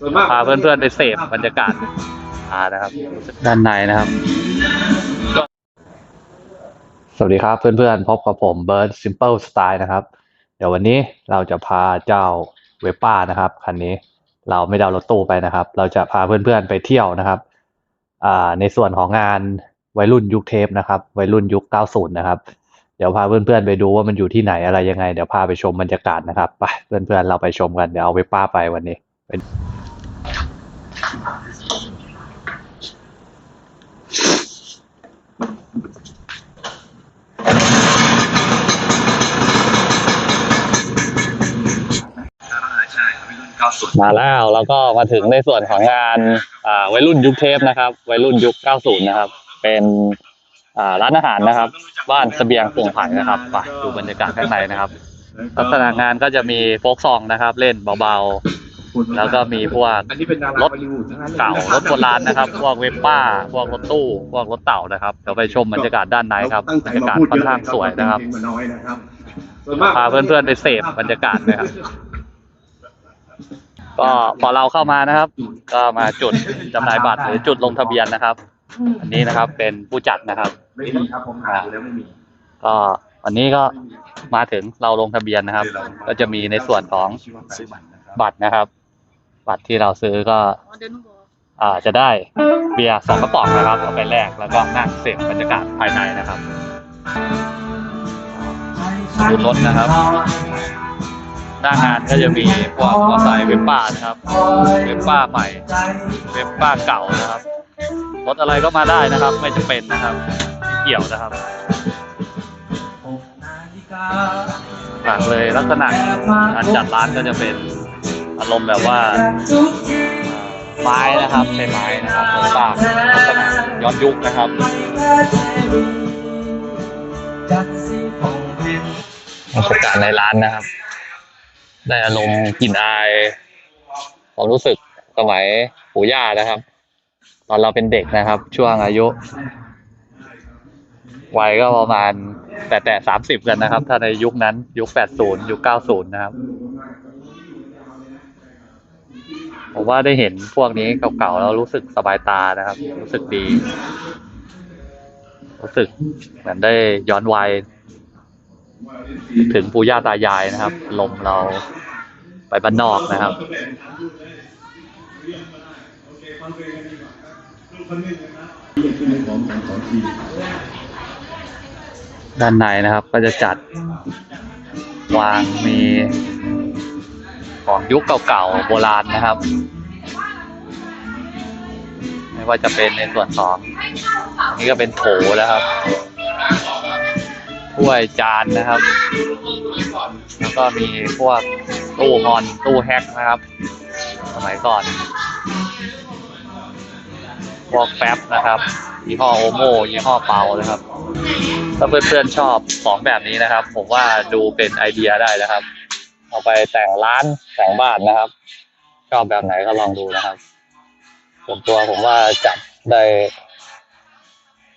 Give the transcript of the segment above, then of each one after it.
ส่วนมากพาเพื่อนๆไปเสพบรรยากาศอ่านะครับ ด้านในนะครับ สวัสดีครับเพื่อนๆ พบกับผมเบิร์ดซิมเ l ิลสไตล์นะครับ เดี๋ยววันนี้เราจะพาเจ้าเวป้านะครับ คันนี้เราไม่ได้เอารถตู้ไปนะครับ เราจะพาเพื่อนๆไปเที่ยวนะครับอ่าในส่วนของงานวัยรุ่นยุคเทปนะครับ วัยรุ่นยุค 90 นะครับ เดี๋ยวพาเพื่อนๆไปดูว่ามันอยู่ที่ไหนอะไรยังไง เดี๋ยวพาไปชมบรรยากาศนะครับ ไปเพื่อนๆเราไปชมกัน เดี๋ยวเอาเวป้าไปวันนี้ มาแล้วเราก็มาถึงในส่วนของงานวัยรุ่นยุคเทปนะครับ วัยรุ่นยุค 90 นะครับ เป็นร้านอาหารนะครับ บ้านเสบียงป่งไผ่นะครับไปดูบรรยากาศข้างในนะครับ ลักษณะงานก็จะมีโฟกซองนะครับ เล่นเบาๆ แล้วก็มีพวกอันนี้เป็นดารารถฮอลลีวูดทั้งนั้นลยเก่ารถโบราณนะครับพวกเวปป้า พวกรถตู้ พวกรถเต่านะครับเดี๋ยวไปชมบรรยากาศด้านในครับตั้งบใจรรยากาศมพูดค่อนข้างสวยนะครับเยอๆน้อยนะครับส่วนมกพาเพื่อนๆไปเสพบรรยากาศนะครับก็พอเราเข้ามานะครับ ก็มาจุดจำหน่ายบัตรหรือจุดลงทะเบียนนะครับ อันนี้นะครับเป็นผู้จัดนะครับไม่มีครับผมหาดูแล้วไม่มีก็วันนี้ก็มาถึงเราลงทะเบียนนะครับ ก็จะมีในส่วนของซื้อบัตรนะครับ บัตรนะครับบัตรที่เราซื้อก็อ๋อเดี๋ยวหนูบอกอ่าจะได้เบียร์สองกระป๋องนะครับเอาไปแลกแล้วก็นั่งเสพบรรยากาศภายในนะครับดูรถนะครับ หน้างานก็จะมีพวกมอเตอร์ไซค์เวปป้านะครับ เวปป้าใหม่ เวปป้าเก่านะครับ รถอะไรก็มาได้นะครับ ไม่จำเป็นนะครับไม่เกี่ยวนะครับหลักเลยลักษณะการจัดร้านก็จะเป็น อารมณ์แบบว่าไม้นะครับใช้ไม้นะครับโครงสร้างลักษณะย้อนยุคนะครับบรรยากาศในร้านนะครับ ได้อารมณ์กลิ่นอายความรู้สึกสมัยปู่ย่านะครับ ตอนเราเป็นเด็กนะครับ ช่วงอายุวัยก็ประมาณแต่แต่สามสิบกันนะครับ ถ้าในยุคนั้นยุคแปดศูนย์ยุคเก้าศูนย์นะครับ ผมว่าได้เห็นพวกนี้เก่าๆแล้วรู้สึกสบายตานะครับ รู้สึกดี รู้สึกเหมือนได้ย้อนวัยถึงปู่ย่าตายายนะครับ ลมเราไปบ้านนอกนะครับด้านในนะครับ ก็จะจัดวางมี ของยุคเก่าๆโบราณนะครับ ไม่ว่าจะเป็นในส่วนของนี่ก็เป็นโถนะครับถ้วยจานนะครับ แล้วก็มีพวกตู้ฮอนตู้แฮกนะครับ สมัยก่อน พวกแป๊บนะครับยี่ห้อโอโมยี่ห้อเปานะครับถ้าเพื่อนๆชอบของแบบนี้นะครับ ผมว่าดูเป็นไอเดียได้นะครับ เอาไปแต่งร้านแต่งบ้านนะครับชอบแบบไหนก็ลองดูนะครับส่วนตัวผมว่าจัดได้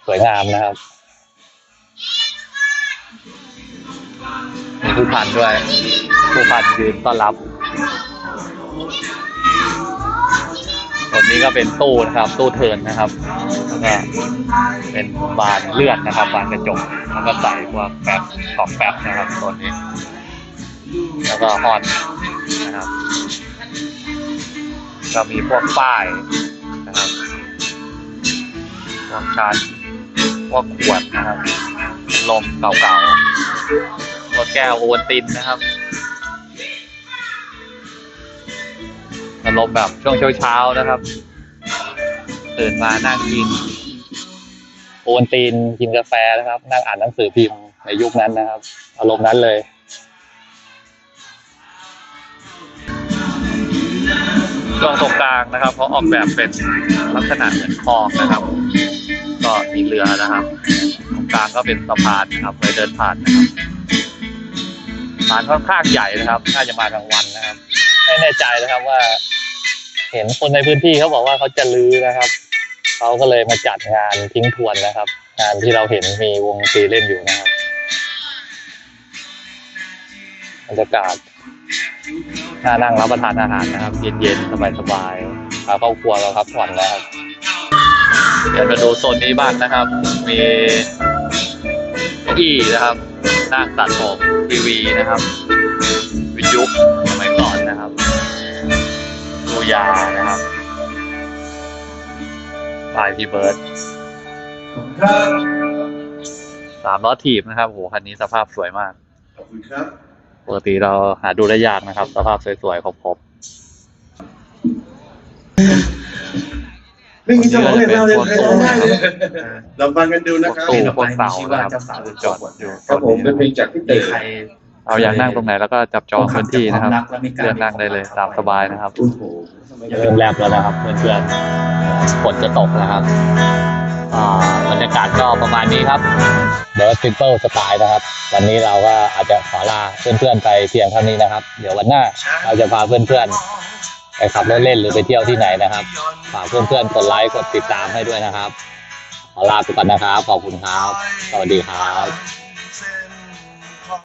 สวยงามนะครับมีผู้พันด้วยผู้พันยืนต้อนรับตัวนี้ก็เป็นตู้นะครับ ตู้เทินนะครับแล้วก็เป็นบานเลื่อนนะครับ บานกระจกแล้วก็ใส่พวกแป๊บกล่องแป๊บนะครับตัวนี้ แล้วก็ฮอนนะครับก็มีพวกป้ายนะครับพวกชานพวกขวดนะครับลมเก่าๆตัวแก้วโอวัลตินนะครับอารมณ์แบบช่วงเช้าๆนะครับ ตื่นมานั่งกินโอวัลตินกินกาแฟนะครับ นั่งอ่านหนังสือพิมพ์ในยุคนั้นนะครับ อารมณ์นั้นเลย นะครับเขาออกแบบเป็นลักษณะเหมือนคลองนะครับ ก็มีเรือนะครับตรงกลางก็เป็นสะพานนะครับไว้เดินผ่านนะครับร้านค่อนข้างใหญ่นะครับน่าจะมากลางวันนะครับ ไม่แน่ใจนะครับว่า เห็นคนในพื้นที่เขาบอกว่าเขาจะลื้อนะครับเขาก็เลยมาจัดงานทิ้งทวนนะครับ งานที่เราเห็นมีวงดนตรีเล่นอยู่นะครับบรรยากาศน่านั่งรับประทานอาหารนะครับ เย็นๆสบายๆ พาครอบครัวเราครับผ่อนแล้วครับเดี๋ยวมาดูโซนนี้บ้างนะครับ มีเก้าอี้นะครับนั่งตัดผมทีวีนะครับ วิทยุสมัยก่อนนะครับดูยานะครับลายพี่เบิร์ดครับสามล้อถีบนะครับโหคันนี้สภาพสวยมาก ขอบคุณครับ ปกติเราหาดูได้ยากนะครับ สภาพสวยๆครบ ไม่มีสมองเลยเราเลยเราได้เลยเราฟังกันดูๆพนะวกครับตู้พวกเสานะครับจอดอยู่ครับผมเป็นเพลงจากพี่เต๋อเอาอยากนั่งตรงไหนแล้วก็จับจองพื้นที่นะครับเลือกนั่งได้เลยตามสบายนะครับโอ้โหเริ่มแรกแล้วนะครับเพื่อนๆฝนจะตกนะครับอ่าบรรยากาศก็ประมาณนี้ครับเดี๋ยวซิมเปิลสไตล์นะครับ วันนี้เราก็อาจจะขอลาเพื่อนๆไปเพียงเท่านี้นะครับ เดี๋ยววันหน้าเราจะพาเพื่อนๆ ไปขับรถเล่นหรือไปเที่ยวที่ไหนนะครับ ฝากเพื่อนๆกดไลค์กดติดตามให้ด้วยนะครับ ขอลาไปก่อนนะครับ ขอบคุณครับ สวัสดีครับ